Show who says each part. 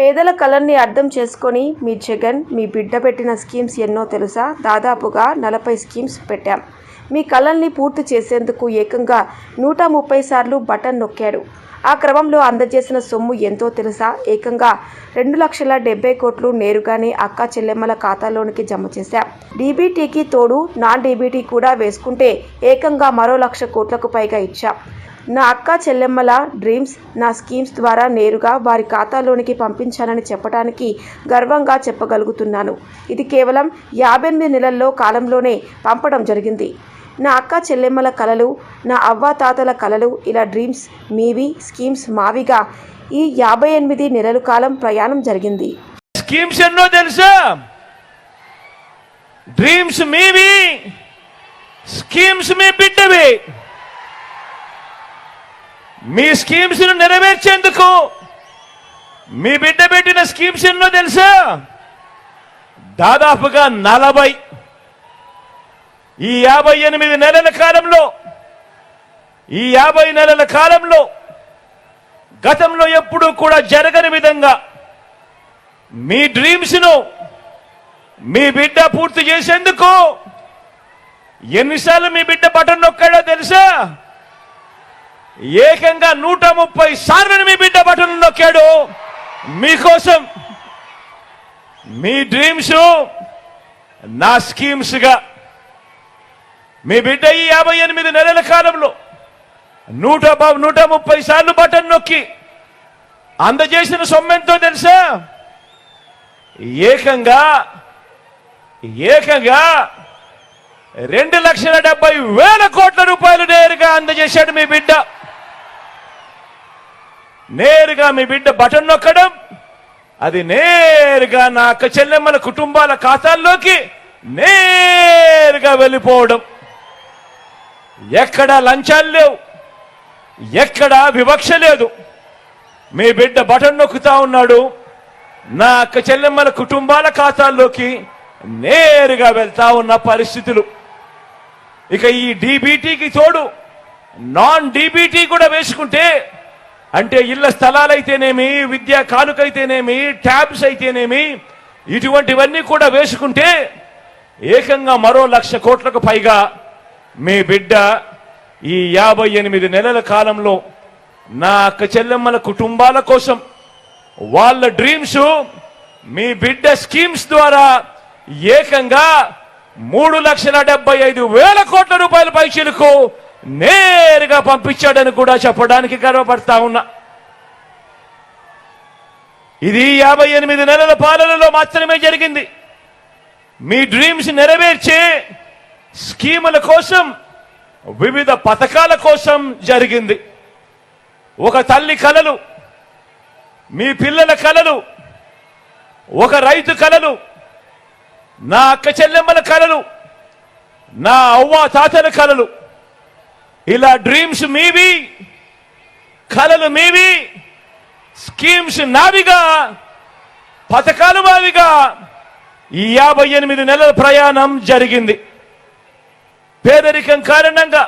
Speaker 1: పేదల కలర్ని అర్థం చేసుకొని మీ జగన్ మీ బిడ్డ పెట్టిన స్కీమ్స్ ఎన్నో తెలుసా? దాదాపుగా నలభై స్కీమ్స్ పెట్టాం. మీ కలల్ని పూర్తి చేసేందుకు ఏకంగా నూట ముప్పై సార్లు బటన్ నొక్కాడు. ఆ క్రమంలో అందజేసిన సొమ్ము ఎంతో తెలుసా? ఏకంగా రెండు లక్షల డెబ్బై కోట్లు నేరుగానే అక్క చెల్లెమ్మల ఖాతాలోనికి జమ చేశాం. డీబీటీకి తోడు నాన్ డీబీటీ కూడా వేసుకుంటే ఏకంగా మరో లక్ష కోట్లకు పైగా ఇచ్చాం. నా అక్క చెల్లెమ్మల డ్రీమ్స్ నా స్కీమ్స్ ద్వారా నేరుగా వారి ఖాతాలోనికి పంపించానని చెప్పడానికి గర్వంగా చెప్పగలుగుతున్నాను. ఇది కేవలం యాభై ఎనిమిది నెలల్లో కాలంలోనే పంపడం జరిగింది. నా అక్క చెల్లెమ్మల కలలు నా అవ్వ తాతల కలలు ఇలా డ్రీమ్స్ మీవి స్కీమ్స్ మావిగా ఈ యాభై ఎనిమిది నెలల కాలం ప్రయాణం జరిగింది.
Speaker 2: స్కీమ్స్ ఎన్నో తెలుసా? డ్రీమ్స్ మీవి స్కీమ్స్ మీ బిడ్డవి. మీ స్కీమ్స్ను నెరవేర్చేందుకు మీ బిడ్డ పెట్టిన స్కీమ్స్ ఎన్నో తెలుసా? దాదాపుగా నలభై ఈ యాభై ఎనిమిది నెలల కాలంలో ఈ యాభై నెలల కాలంలో గతంలో ఎప్పుడూ కూడా జరగని విధంగా మీ డ్రీమ్స్ను మీ బిడ్డ పూర్తి చేసేందుకు ఎన్నిసార్లు మీ బిడ్డ బటన్ నొక్కాడో తెలుసా? ఏకంగా నూట ముప్పై సార్లు మీ బిడ్డ బటన్ నొక్కాడు. మీకోసం మీ డ్రీమ్స్ నా స్కీమ్స్గా మీ బిడ్డ ఈ యాభై ఎనిమిది నెలల కాలంలో నూట నూట ముప్పై సార్లు బటన్ నొక్కి అందజేసిన సొమ్మెంతో తెలుసా? ఏకంగా ఏకంగా రెండు లక్షల డెబ్బై వేల కోట్ల రూపాయలు నేరుగా అందజేశాడు మీ బిడ్డ. నేరుగా మీ బిడ్డ బటన్ నొక్కడం అది నేరుగా నా అక్క చెల్లెమ్మల కుటుంబాల ఖాతాల్లోకి నేరుగా వెళ్ళిపోవడం. ఎక్కడ లంచాలు లేవు. ఎక్కడా వివక్ష లేదు. మీ బిడ్డ బటన్ నొక్కుతా ఉన్నాడు. నా అక్క చెల్లెమ్మల కుటుంబాల ఖాతాల్లోకి నేరుగా వెళ్తా ఉన్న పరిస్థితులు. ఇక ఈ డీబీటీకి తోడు నాన్ డీబీటీ కూడా వేసుకుంటే అంటే ఇళ్ళ స్థలాలైతేనేమి విద్యా కానుకైతేనేమి ట్యాబ్స్ అయితేనేమి ఇటువంటివన్నీ కూడా వేసుకుంటే ఏకంగా మరో లక్ష కోట్లకు పైగా మీ బిడ్డ ఈ యాభై ఎనిమిది నెలల కాలంలో నా అక్క చెల్లెమ్మల కుటుంబాల కోసం వాళ్ళ డ్రీమ్స్ మీ బిడ్డ స్కీమ్స్ ద్వారా ఏకంగా మూడు లక్షల డెబ్బై ఐదు వేల కోట్ల రూపాయల పైచీలకు నేరుగా పంపించాడని కూడా చెప్పడానికి గర్వపడతా ఉన్నా. ఇది యాభై ఎనిమిది నెలల పాలనలో మాత్రమే జరిగింది. మీ డ్రీమ్స్ నెరవేర్చే స్కీముల కోసం వివిధ పథకాల కోసం జరిగింది. ఒక తల్లి కలలు మీ పిల్లల కలలు ఒక రైతు కలలు నా అక్క చెల్లెమ్మల కలలు నా అవ్వ తాతల కలలు. ఇలా డ్రీమ్స్ మీవి కలలు మీవి స్కీమ్స్ నావిగా పథకాలు మావిగా ఈ యాభై ఎనిమిది నెలల ప్రయాణం జరిగింది. పేదరికం కారణంగా